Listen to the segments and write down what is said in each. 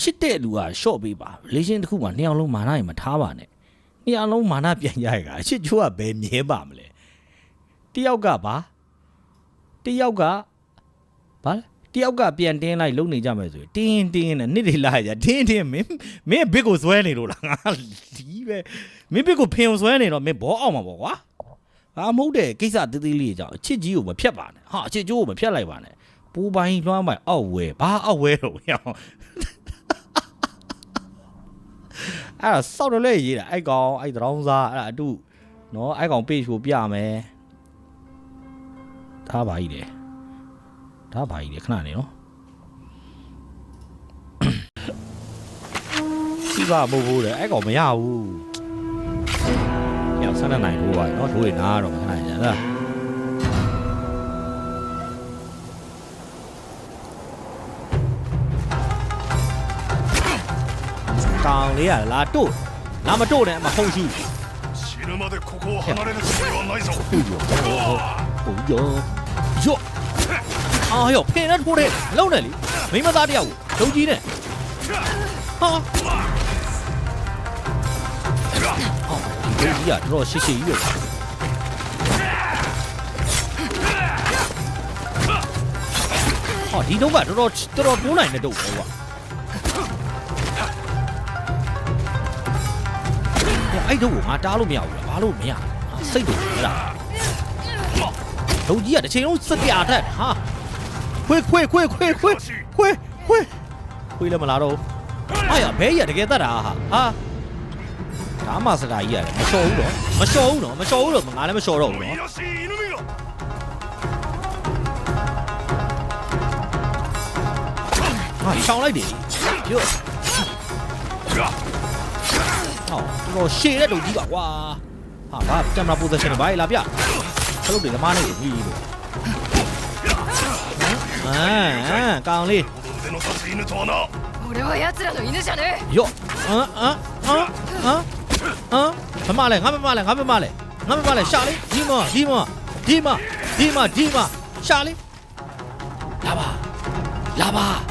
ချစ်တဲ့လူကရှော့ပေးပါ relation တစ်ခုမှာနှစ်ယောက်လုံးမာနရင်မထားပါနဲ့နှစ်ယောက်လုံးမာနပြန်ရရကအချစ်ချိုးကဘယ်မြဲပါမလဲတယောက်ကပါတယောက်ကဘာလဲတယောက်ကပြန်တင်းလိုက်လုံနေကြမယ်ဆိုရင်တင်းတင်းနဲ့နှစ်တွေလာကြတင်းတင်းမင်းမင်းဘစ်ကိုဇွဲနေလို့လားငါဒီပဲမင်းဘစ်ကိုဖင်ဇွဲနေတော့မင်းဘောအောင်မှာပေါ့ကွာဟာမဟုတ်တယ်ကိစ္စသေးသေးလေးကြောင့်အချစ်ကြီးကိုမဖြတ်ပါနဲ့ဟာအချစ်ကျိုးကိုမဖြတ်လိုက်ပါနဲ့ပူပိုင်းလွှမ်းပိုင်အောက်ဝဲဘာအောက်ဝဲတော့ဟောင်း အဲ့ဒါစောက်တယ်လေရေးတာအဲ့ကောင်အဲ့တောင်းစားအဲ့ဒါအတုနော်အဲ့ကောင် page ကိုပြမယ်ဒါပါကြီးတယ်ဒါပါကြီးတယ်ခဏနေနော်စီပါမဟုတ်ဘူးလေအဲ့ကောင်မရဘူးရောက်ဆက်နိုင်လို့ပါနော်တို့ရနာတော့ခဏနေလားကောင်လေး ကလာတို့လာမတို့နဲ့မဟုတ်ရှိ 死ぬまでここを離れるつもりはないぞ ဟုတ်ရောဟုတ်ရောယောအာယောဖင်နဲ့ထိုးတယ်မလုံးနဲ့လीမိမသားတယောက်ကိုဒုံကြီးနဲ့ဟာအော်ဒီဒုံကြီးကတော့ရှေ့ရှေ့ကြီးပဲဟောဒီတော့ကတော်တော်တော်တော်တိုးနိုင်တဲ့တော့ကွာ 哎，这我妈扎路秒我挖路秒啊谁堵车了。走你的这容死变态啊回回回回回回回回回来吗拉着哎呀别野的给这打哈啊。他妈是打野的没烧欧洲没烧欧洲没烧欧洲哪里没烧欧洲啊上来点哟。好这个我血来都低了哇好吧这么大步子现在把你他都比他妈的有力一点嗯嗯嗯刚刚那个哟嗯嗯嗯嗯嗯他妈的俺不骂了俺不骂了俺不骂了下来立马立马立马立马立马下来拉吧拉吧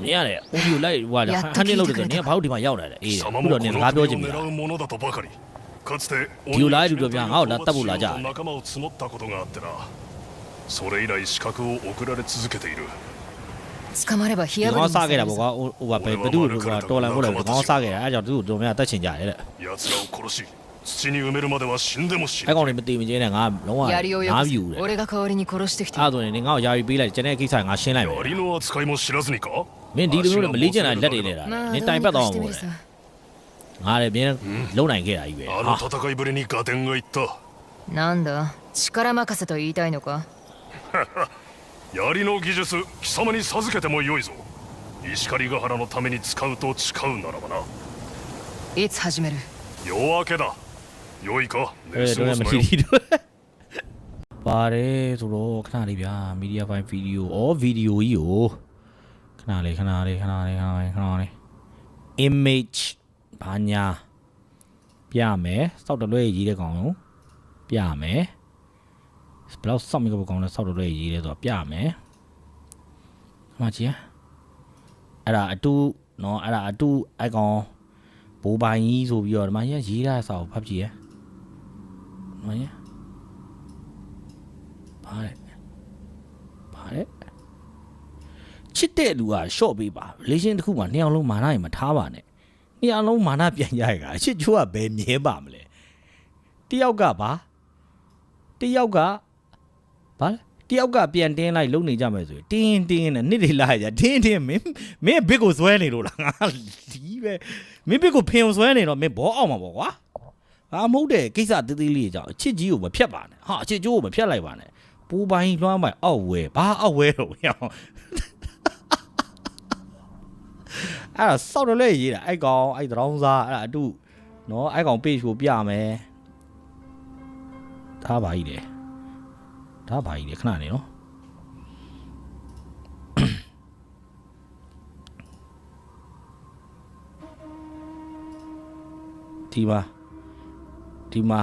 နင်ရတယ်အိုဒီကိုလိုက်ဟိုကဟန်တင်လောက်တယ်ဆိုနင်ကဘာလို့ဒီမှာရောက်လာလဲအေးခုတော့နင်ငါပြောချင်ပြီဒီလိုလာရတူတော့ဗျာငါ့ကိုလာတတ်ဖို့လာကြそれ以来資格を送られ続けている捕まれば冷やぶりさげた僕はおばべぶどう僕はトーランボレ僕はさげたあじゃあどうどうめあたちんじゃねえ奴らを殺し土に埋めるまでは死んでも死ぬ。あこれ見てみてねがလုံးဝနာဗျူလေ。俺が代わりに殺してきた。あとねငါ့ကိုယာရီပေးလိုက်ကျွန်내ကိစ္စငါရှင်းလိုက်မယ်。槍の扱いも知らずにか မင်းဒီလိုမျိုးနဲ့မလေးကျင်တာလက်တွေနဲ့တာ まあ နင် ど တို う င် に ပတ် か တော့ して မှာ みるさ ငါလည်းပြင်းလုံးနိုင်ခဲ့တာကြီးပဲ あ ဟာ の戦いぶりに合点がいったなんだ力任せと言いたいのか槍の技術貴様に授けてもよいぞ石狩ヶ原のために使うと誓うならばないつ始める夜明けだ良いか အဲ 寝過 တော့ ごす မ な ထီ よ ထီတော့ပါတယ်ဆိုတော့ခဏလေးဗျာမီဒီယာဖိုင်ဗီဒီယိုဩဗီဒီယိုကြီးကို ခဏလေးခဏလေးခဏလေးခဏလေးခဏလေး image ဘာညာပြမယ်စောက်တလွဲရေးတဲ့ကောင်ကိုပြမယ်ဘယ်လောက်စောက်မိကပကောင်လဲစောက်တလွဲရေးတဲ့ဆိုတော့ပြမယ်အမကြီးအဲ့ဒါအတူနော်အဲ့ဒါအတူအကောင်ဘိုးပိုင်ကြီးဆိုပြီးတော့ဒီမှာရေးရေးတာစောက်ဖတ်ကြည့်ရမကြီးဘာလဲဘာလဲ ချစ်တဲ့လူကရှော့ပေးပါ relation တစ်ခုမှာနှစ်ယောက်လုံးမာနရင်မထားပါနဲ့နှစ်ယောက်လုံးမာနပြန်ရရကအချစ်ချိုးကဘယ်မြဲပါမလဲတယောက်ကပါတယောက်ကဘာလဲတယောက်ကပြန်တင်းလိုက်လုံနေကြမယ်ဆိုရင်တင်းတင်းနဲ့နှစ်တွေလာကြတင်းတင်းမင်းမင်းဘစ်ကိုဇွဲနေလို့လားငါဒီပဲမင်းဘစ်ကိုဖင်ဇွဲနေတော့မင်းဘောအောင်မှာပေါ့ကွာဟာမဟုတ်တယ်ကိစ္စသေးသေးလေးကြောင့်အချစ်ကြီးကိုမဖြတ်ပါနဲ့ဟာအချစ်ကျိုးကိုမဖြတ်လိုက်ပါနဲ့ပူပိုင်းလွှမ်းပိုင်အောက်ဝဲဘာအောက်ဝဲတော့ဟောအဲ့ ဒါစောက်တယ်လေရေးတာအဲ့ကောင်အဲ့တရောင်းစားအဲ့ဒါအတူနော်အဲ့ကောင် page ကိုပြမယ်ဒါပါကြီးတယ်ဒါပါကြီးတယ်ခဏနေနော်ဒီမှာဒီမှာ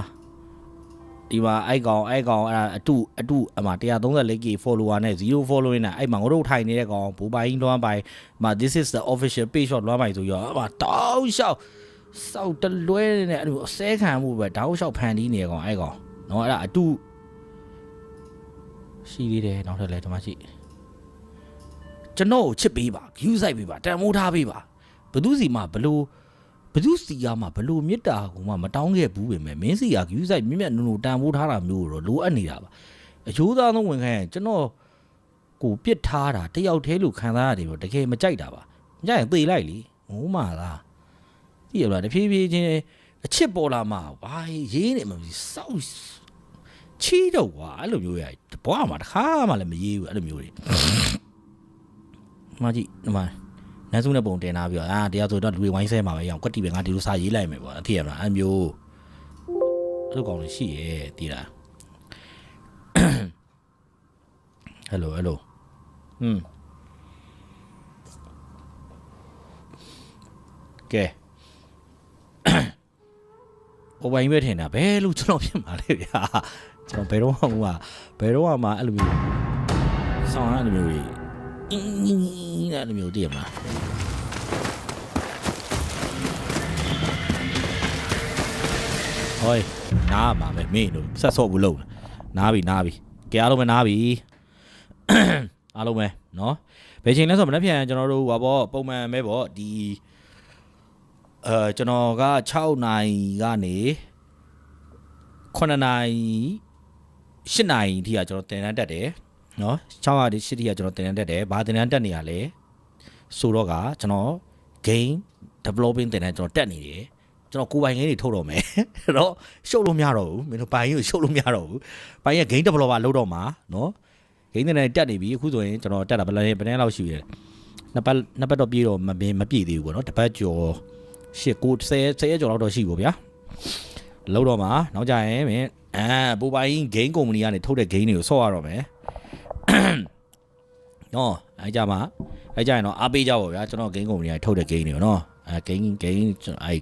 ဒီမှာအဲ့ကောင်အဲ့ကောင်အဲ့ဒါအတူအတူအမ 134k follower နဲ့0 following နဲ့အဲ့မှာငါတို့ထိုင်နေတဲ့ကောင်ဘူပိုင်းလွှမ်းပိုင်အမ this is the official page shot လွှမ်းပိုင်ဆိုရောအမတောက်လျှောက်စောက်တလွဲနဲ့အဲ့လိုအစဲခံမှုပဲတောက်လျှောက်ဖန်တီးနေကောင်အဲ့ကောင်နော်အဲ့ဒါအတူရှိသေးတယ်နောက်ထပ်လဲဒီမှာရှိကျွန်တော်ကိုချစ်ပေးပါ view ဆိုင်ပေးပါတန်မိုးထားပေးပါဘသူစီမှာဘလို့ ဘသူစီယာမှာဘလို့မေတ္တာကူမှမတောင်းခဲ့ဘူးပဲမင်းစီယာဂယူဆိုင်မြင့်မြတ်နုံနုံတန်ဖိုးထားတာမျိုးတော့လိုအပ်နေတာပါအချိုးသားဆုံးဝင်ခိုင်းရင်ကျွန်တော်ကိုပြစ်ထားတာတယောက်တည်းလို့ခံစားရတယ်ပေါ့တကယ်မကြိုက်တာပါမကြိုက်ရင်သေလိုက်လीငိုးမှလားကြည့်ရလားတဖြည်းဖြည်းချင်းအချစ်ပေါ်လာမှဘာရေးနေမှမသိစောက်ချီးတော့ကွာအဲ့လိုမျိုးရဘွားမှာတစ်ခါမှလည်းမရေးဘူးအဲ့လိုမျိုးတွေမကြည့်ဒီမှာ နန်းစုနဲ့ပုံတင်ထားပြီးတော့အာတရားဆိုတော့လူတွေဝိုင်းဆဲမှာပဲရအောင်ကွက်တီပဲငါဒီလိုစာရေးလိုက်မယ်ပေါ့အသိရမလားအဲ့မျိုးအဲ့လိုကောင်လေးရှိရဲ့တည်လားဟယ်လိုဟယ်လိုဟွန်းကဲဟိုဘိုင်းပဲထင်တာဘယ်လိုကျွန်တော်ဖြစ်မှာလဲဗျာကျွန်တော်ဘယ်တော့မှမဘယ်တော့မှအဲ့လိုမျိုးဆောင်းအဲ့လိုမျိုးကြီး အင်းအဲ့လိုမျိုးတည်ရမလား ဟိုနားပါပဲမင်းတို့ဆက်ဆော့ဘူးလုံးနားပြီနားပြီကြအားလုံးပဲနားပြီအားလုံးပဲเนาะဘယ်ချိန်လဲဆိုတော့မနေ့ပြန်ကျွန်တော်တို့ဟောပေါ့ပုံမှန်ပဲပေါ့ဒီအဲကျွန်တော်က6နိုင်ကနေ9နိုင်8နိုင်အထိကကျွန်တော်တင်တန်းတက်တယ် နော်6ရာဒီ7ရာကျွန်တော်တင်တတ်တယ်ဘာတင်တတ်နေရလဲဆိုတော့ကကျွန်တော် game developing တင်တဲ့ကျွန်တော်တက်နေတယ်ကျွန်တော်ကိုပိုင်ငင်းတွေထုတ်တော့မယ်အဲ့တော့ရှုပ်လို့မရတော့ဘူးမင်းတို့ပိုင်ကြီးကိုရှုပ်လို့မရတော့ဘူးပိုင်က game developer လုပ်တော့မှာနော်ဂိမ်းတွေတက်နေပြီအခုဆိုရင်ကျွန်တော်တက်တာဘယ်လဲဘယ်နှလောက်ရှိရလဲနှစ်ပတ်နှစ်ပတ်တော့ပြေတော့မပြမပြည့်သေးဘူးပေါ့နော်တစ်ပတ်ကျော်၈၉10 10ကျော်လောက်တော့ရှိပေါ့ဗျာလောက်တော့မှာနောက်ကြရင်မင်းအဲပူပိုင်းဂိမ်းကုမ္ပဏီကနေထုတ်တဲ့ဂိမ်းတွေကိုဆော့ရတော့မယ် နော်အဲကြမှာအဲကြရင်တော့အားပေးကြပါဗျာကျွန်တော် game company ကနေထုတ်တဲ့ game တွေနော်အဲ game game အဲ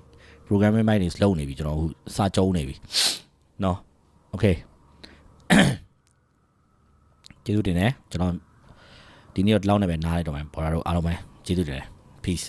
programming mind တွေလုံးနေပြီကျွန်တော်အခုစာကြုံနေပြီเนาะ okay ကျေးဇူးတင်တယ်ကျွန်တော်ဒီနေ့တော့ဒီလောက်နဲ့ပဲနားလိုက်တော့မယ်ဘော်ဒါတို့အားလုံးပဲကျေးဇူးတင်တယ် peace